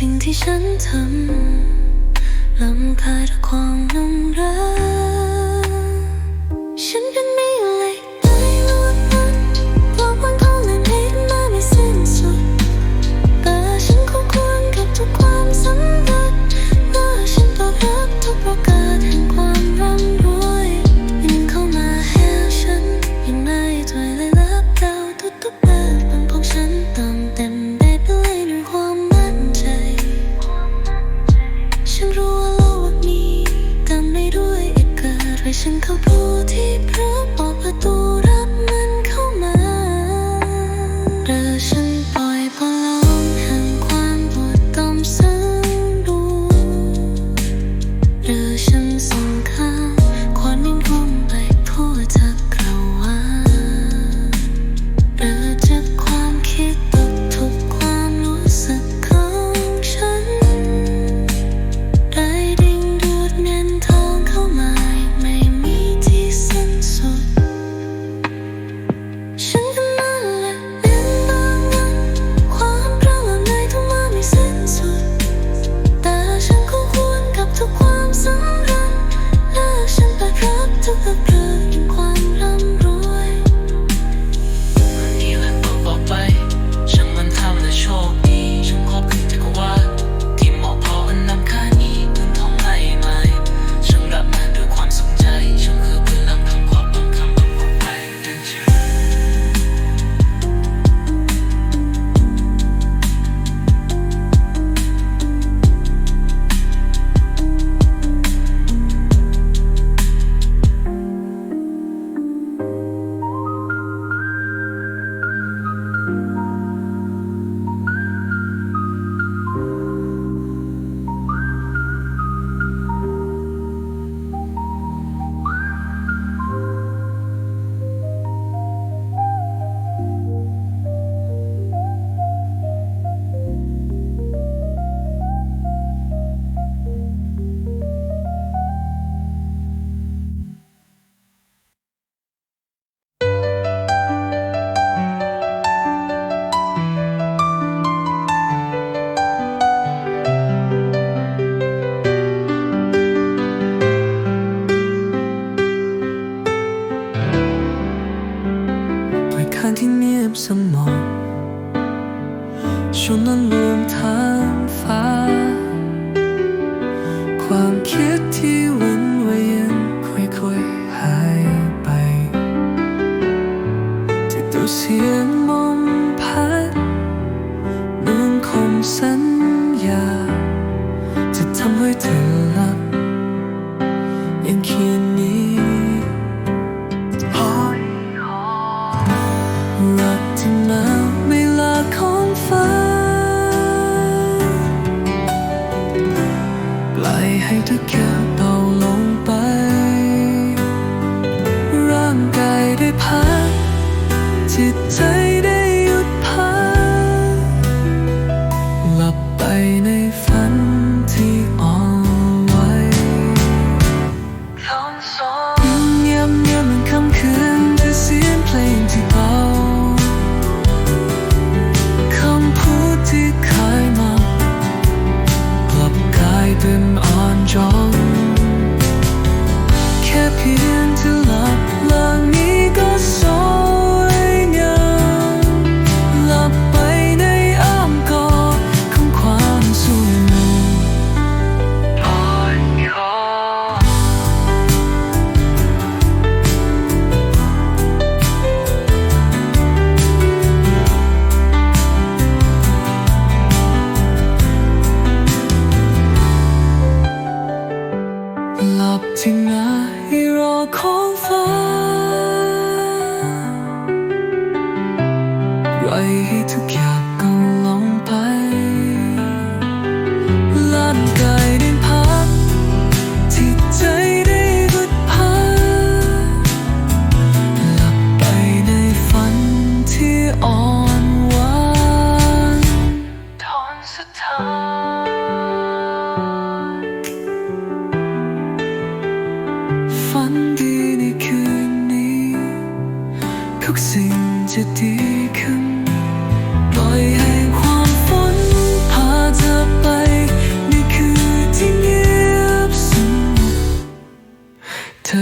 สิ่งที่ฉันทำลำคาด้วยความนุ่มรัก มองชนนั้นรวมทางฟ้า ความคิดที่วันเวียนค่อยๆหายไปที่ตัวเสียงมมพัดเมืองคงสัญญา จะทำให้เธอยังเขี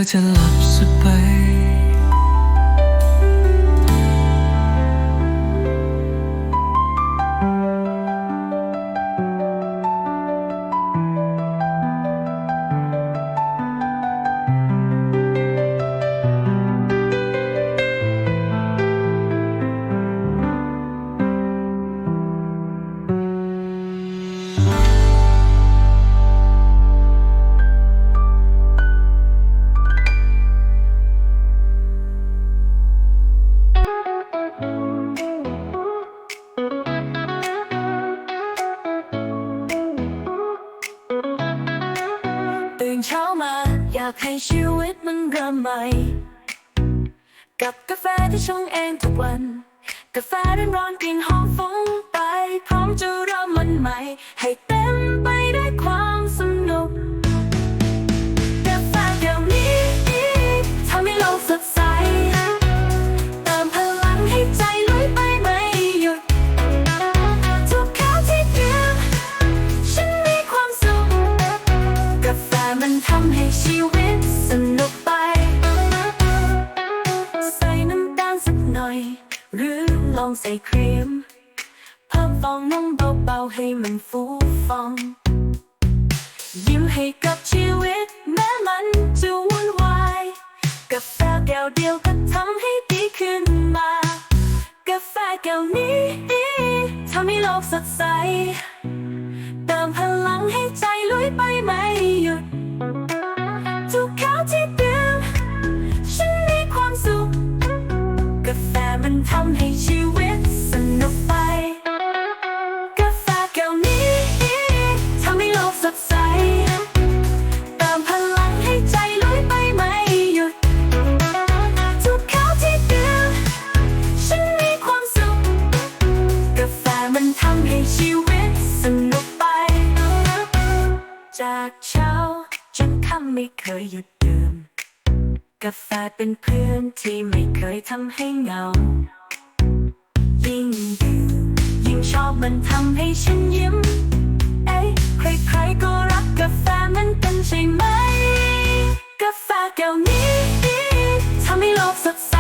เธ ให้ชีวิตมันเริ่มใหม่ กับกาแฟที่ชงเองทุกวัน กาแฟร้อนร้อนกลิ่นหอมฟุ้งไป พร้อมจะเริ่มมันใหม่ให้ ครีม เพิ่มฟองนมเบาๆให้มันฟูฟอง ยิ้มให้กับชีวิต แม้มันจะวุ่นวายกาแฟแก้วเดียวก็ทำให้ดีขึ้นมา กาแฟแก้วนี้ทำให้โลกสดใส กาแฟเป็นเพื่อนที่ไม่เคยทำให้เหงา ยิ่งดื่มยิ่งชอบมันทำให้ฉันยิ้ม เอ้ยใครๆก็รักกาแฟมันเป็นใช่ไหม กาแฟแก้วนี้ทำให้โลกสดใส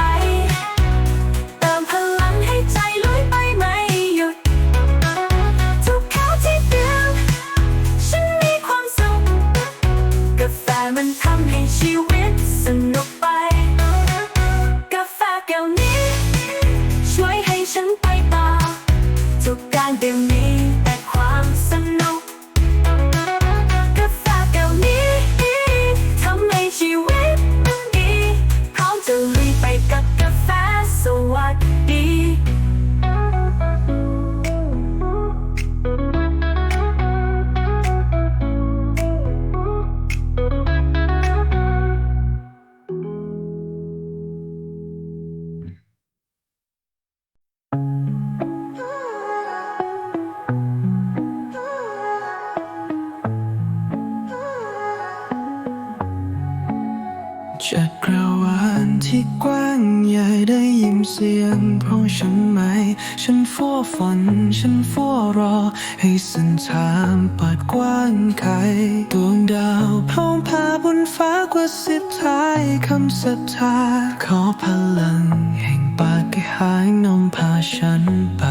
จักรวาลที่กว้างใหญ่ได้ยินเสียงเพราะฉันไหม ฉันฟัวฝัน ฉันฟัวรอ ให้เส้นทางเปิดกว้างไกลดวงดาวพร้อมพาบนฟ้ากว่าสิบท้ายคำศรัทธาขอพลัง แห่งปาฏิหาริย์นำพาฉันไป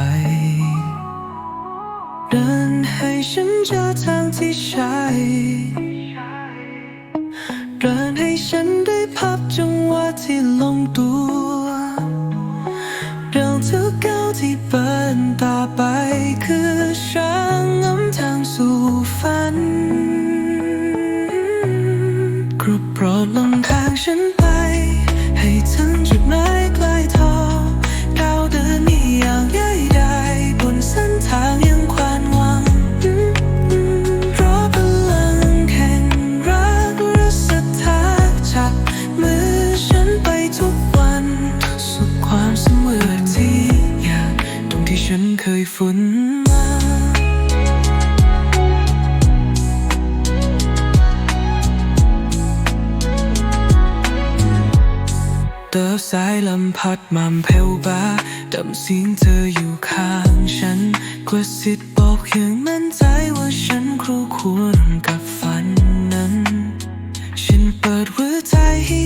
โปรดนำทางฉันไป ให้ถึงจุดหมายไกล迢เดินนี่อย่างใหญ่ใดบนเส้นทางยังควานหวังเพราะพลังแห่งรักและศรัทธาจับมือฉันไปทุกวัน สุดความเสมอที่อยากตรงที่ฉันเคยฝันมา เติบสายลมพัดมามเพลบาดำเสียงเธออยู่ข้างฉันกระซิบบอกอย่างมั่นใจว่าฉันครูควรกับฝันนั้น ฉันเปิดหัวใจให้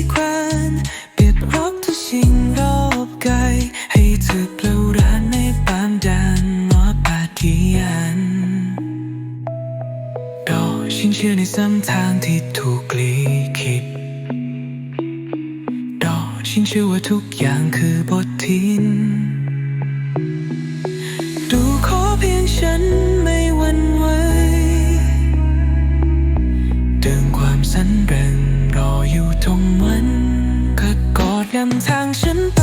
ฉันไม่หวั่นไหวดึงความสันเริงรออยู่ตรงมันกักดนำทางฉัน